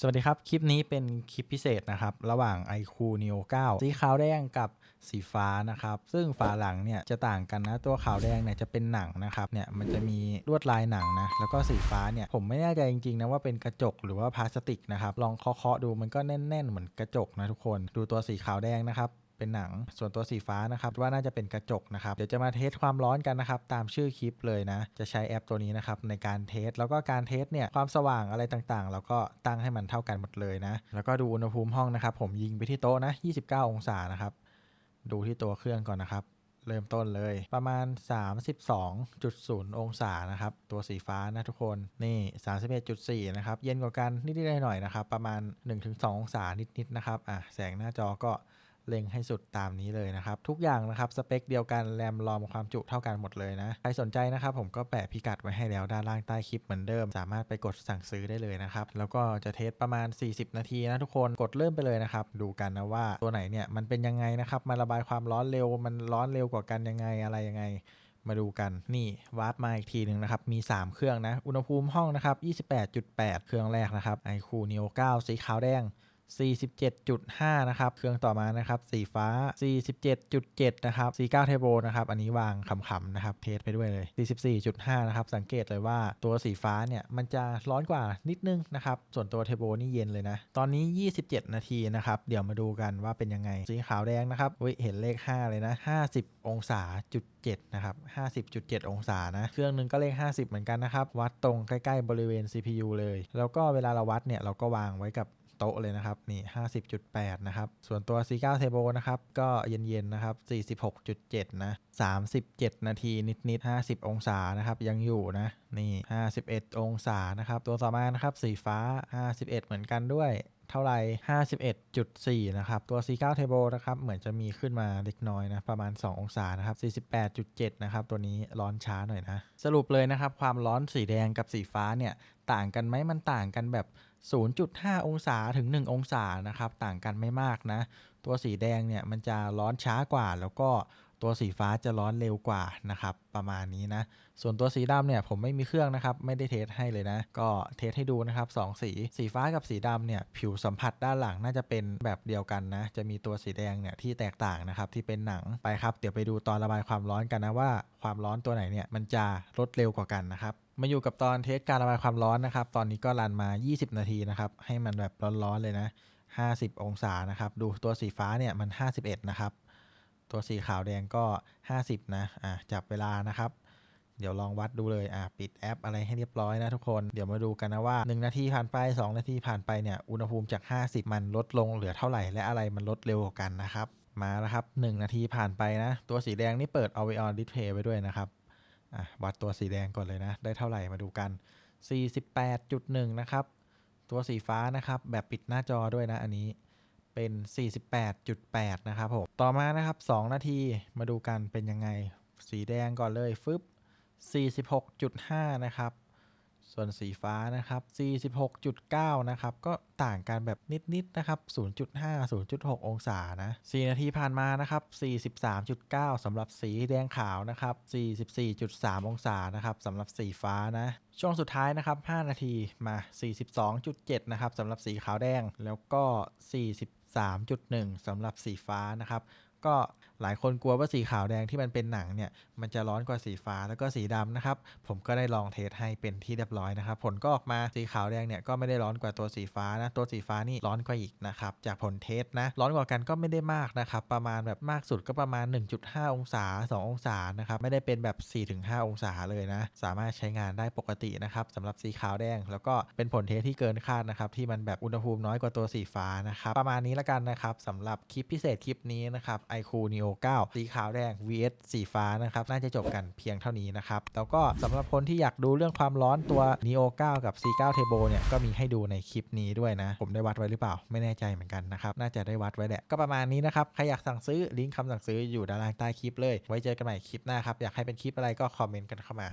สวัสดีครับ คลิปนี้เป็นคลิปพิเศษนะครับ ระหว่าง iQ Neo 9 สีขาวแดงกับสีฟ้านะครับ ซึ่งฝาหลังเนี่ยจะต่างกันนะ ตัวขาวแดงเนี่ยจะเป็นหนังนะครับเนี่ยมันจะมีลวดลายหนังนะ แล้วก็สีฟ้าเนี่ยผมไม่แน่ใจจริงๆนะว่าเป็นกระจกหรือว่าพลาสติกนะครับ ลองเคาะๆดูมันก็แน่นๆ เหมือนกระจกนะทุกคน ดูตัวสีขาวแดงนะครับ เป็นหนัง ส่วนตัวสีฟ้านะครับว่าน่าจะเป็นกระจกนะครับเดี๋ยวจะมาเทสความร้อนกันนะครับตามชื่อคลิปเลยนะ จะใช้แอปตัวนี้นะครับในการเทสแล้วก็การเทสเนี่ยความสว่างอะไรต่างๆ เราก็ตั้งให้มันเท่ากันหมดเลยนะ แล้วก็ดูอุณหภูมิห้องนะครับ ผมยิงไปที่โต๊ะนะ 29 องศานะครับ ดูที่ตัวเครื่องก่อนนะครับ เริ่มต้นเลย ประมาณ 32.0 องศานะครับ ตัวสีฟ้านะทุกคน นี่ 31.4 นะครับ เย็นกว่ากันนิดๆหน่อยๆนะครับ ประมาณ 1-2 องศานิดๆนะครับ อะ แสงหน้าจอก็ เล็งให้สุดตามนี้เลยนะครับ ทุกอย่างนะครับสเปคเดียวกันแรมรอมความจุเท่ากันหมดเลยนะ ใครสนใจนะครับผมก็แปะพิกัดไว้ให้แล้วด้านล่างใต้คลิปเหมือนเดิม สามารถไปกดสั่งซื้อได้เลยนะครับ แล้วก็จะเทสประมาณ 40 นาทีนะทุกคนกดเริ่มไปเลยนะครับ ดูกันนะว่าตัวไหนเนี่ยมันเป็นยังไงนะครับมันระบายความร้อนเร็ว มันร้อนเร็วกว่ากันยังไงอะไรยังไงมาดูกันนี่วาร์ปมาอีกทีหนึ่งนะครับ มี 3 เครื่องนะ อุณหภูมิห้องนะครับ 28.8 เครื่องแรกนะครับ iQ Neo 9 สีขาวแดง 47.5 นะครับ เครื่องต่อมานะครับ สีฟ้า 47.7 นะครับ49 Turbo นะครับ อันนี้วางขำๆนะครับ เทสไปด้วยเลย 44.5 นะครับ สังเกตเลยว่าตัวสีฟ้าเนี่ย มันจะร้อนกว่านิดนึงนะครับ ส่วนตัว Turbo นี่เย็นเลยนะ ตอนนี้ 27 นาทีนะครับ เดี๋ยวมาดูกันว่าเป็นยังไง สีขาวแดงนะครับเฮ้ยเห็นเลข 5 เลยนะ 50 องศาจุด7นะครับ50.7 องศานะ เครื่องหนึงก็เลข 50 เหมือนกันนะครับ วัดตรงใกล้ ๆ บริเวณ CPU เลย แล้วก็เวลาเราวัดเนี่ย เราก็วางไว้กับ โต๊ะเลยนะครับนี่ 50.8 นะครับ ส่วนตัว C9 Turbo นะครับ ก็เย็นๆ นะครับ 46.7 นะ 37 นาทีนิดๆ 50 องศานะครับ ยังอยู่นะ นี่ 51 องศานะครับ ตัวต่อมานะครับ สีฟ้า 51 เหมือนกันด้วย เท่าไหร่ 51.4 นะครับ ตัว C9 Turbo นะครับ เหมือนจะมีขึ้นมาเล็กน้อยนะ ประมาณ 2 องศานะครับ 48.7 นะครับ ตัวนี้ร้อนช้าหน่อยนะ สรุปเลยนะครับ ความร้อนสีแดงกับสีฟ้าเนี่ย ต่างกันไหมมันต่างกันแบบ 0.5 องศาถึง 1 องศานะครับ ต่างกันไม่มากนะ ตัวสีแดงเนี่ยมันจะร้อนช้ากว่าแล้วก็ ตัวสีฟ้าจะร้อนเร็วกว่านะครับประมาณนี้นะ ส่วนตัวสีดำเนี่ยผมไม่มีเครื่องนะครับ ไม่ได้เทสให้เลยนะ ก็เทสให้ดูนะครับสองสีสีฟ้ากับสีดำเนี่ยผิวสัมผัสด้านหลังน่าจะเป็นแบบเดียวกันนะ จะมีตัวสีแดงเนี่ยที่แตกต่างนะครับที่เป็นหนังไปครับ เดี๋ยวไปดูตอนระบายความร้อนกันนะว่า ความร้อนตัวไหนเนี่ยมันจะลดเร็วกว่ากันนะครับมาอยู่กับตอนเทสการระบายความร้อนนะครับ ตอนนี้ก็รันมา 20 นาทีนะครับ ให้มันแบบร้อนๆเลยนะ 50 องศานะครับ ดูตัวสีฟ้าเนี่ยมัน 51 นะครับ ตัวสีขาวแดงก็ 50 นะ อะจับเวลานะครับ เดี๋ยวลองวัดดูเลย อะปิดแอปอะไรให้เรียบร้อยนะทุกคน เดี๋ยวมาดูกันนะว่า 1 นาทีผ่านไป 2 นาทีผ่านไปเนี่ย อุณหภูมิจาก 50 มันลดลงเหลือเท่าไหร่ และอะไรมันลดเร็วกว่ากันนะครับ มาแล้วครับ 1 นาทีผ่านไปนะ ตัวสีแดงนี่เปิด Always On Display ไว้ด้วยนะครับ อะวัดตัวสีแดงก่อนเลยนะ ได้เท่าไหร่มาดูกัน 48.1 นะครับ ตัวสีฟ้านะครับ แบบปิดหน้าจอด้วยนะอันนี้ เป็น 48.8 นะครับผม ต่อมานะครับ 2 นาทีมาดูกันเป็นยังไง สีแดงก่อนเลยฟึบ46.5 นะครับ ส่วนสีฟ้านะครับ 46.9 นะครับ ก็ต่างกันแบบนิดๆนะครับ 0.5 0.6 องศานะ 4 นาทีผ่านมานะครับ 43.9สำหรับสีแดงขาวนะครับ 44.3 องศานะครับสำหรับสีฟ้านะ ช่วงสุดท้ายนะครับ 5 นาทีมา 42.7 นะครับสำหรับสีขาวแดง แล้วก็ 43.1สำหรับสีฟ้านะครับ ก็หลายคนกลัวว่าสีขาวแดงที่มันเป็นหนังเนี่ยมันจะร้อนกว่าสีฟ้าแล้วก็สีดำนะครับ ผมก็ได้ลองเทสให้เป็นที่เรียบร้อยนะครับ ผลก็ออกมาสีขาวแดงเนี่ยก็ไม่ได้ร้อนกว่าตัวสีฟ้านะตัวสีฟ้านี่ร้อนกว่าอีกนะครับจากผลเทสนะร้อนกว่ากันก็ไม่ได้มากนะครับประมาณแบบมากสุดก็ประมาณ 1.5 องศา 2 องศานะครับไม่ได้เป็นแบบ 4-5 องศาเลยนะ สามารถใช้งานได้ปกตินะครับสำหรับสีขาวแดง แล้วก็เป็นผลเทสที่เกินคาดนะครับที่มันแบบอุณหภูมิน้อยกว่าตัวสีฟ้านะครับประมาณนี้ละกันนะครับสำหรับคลิปพิเศษคลิปนี้นะครับไอคูน n โอ9สีขาวแดง vs สีฟ้านะครับ น่าจะจบกันเพียงเท่านี้นะครับ แล้วก็สำหรับคนที่อยากดูเรื่องความร้อนตัว n โอ9กับ C9 Turbo เนี่ย ก็มีให้ดูในคลิปนี้ด้วยนะ ผมได้วัดไว้หรือเปล่า ไม่แน่ใจเหมือนกันนะครับ น่าจะได้วัดไว้แหละ ก็ประมาณนี้นะครับ ใครอยากสั่งซื้อลิงก์คำสั่งซื้ออยู่ด้านล่างใต้คลิปเลย ไว้เจอกันใหม่คลิปหน้าครับ อยากให้เป็นคลิปอะไรก็คอมเมนต์กันเข้ามา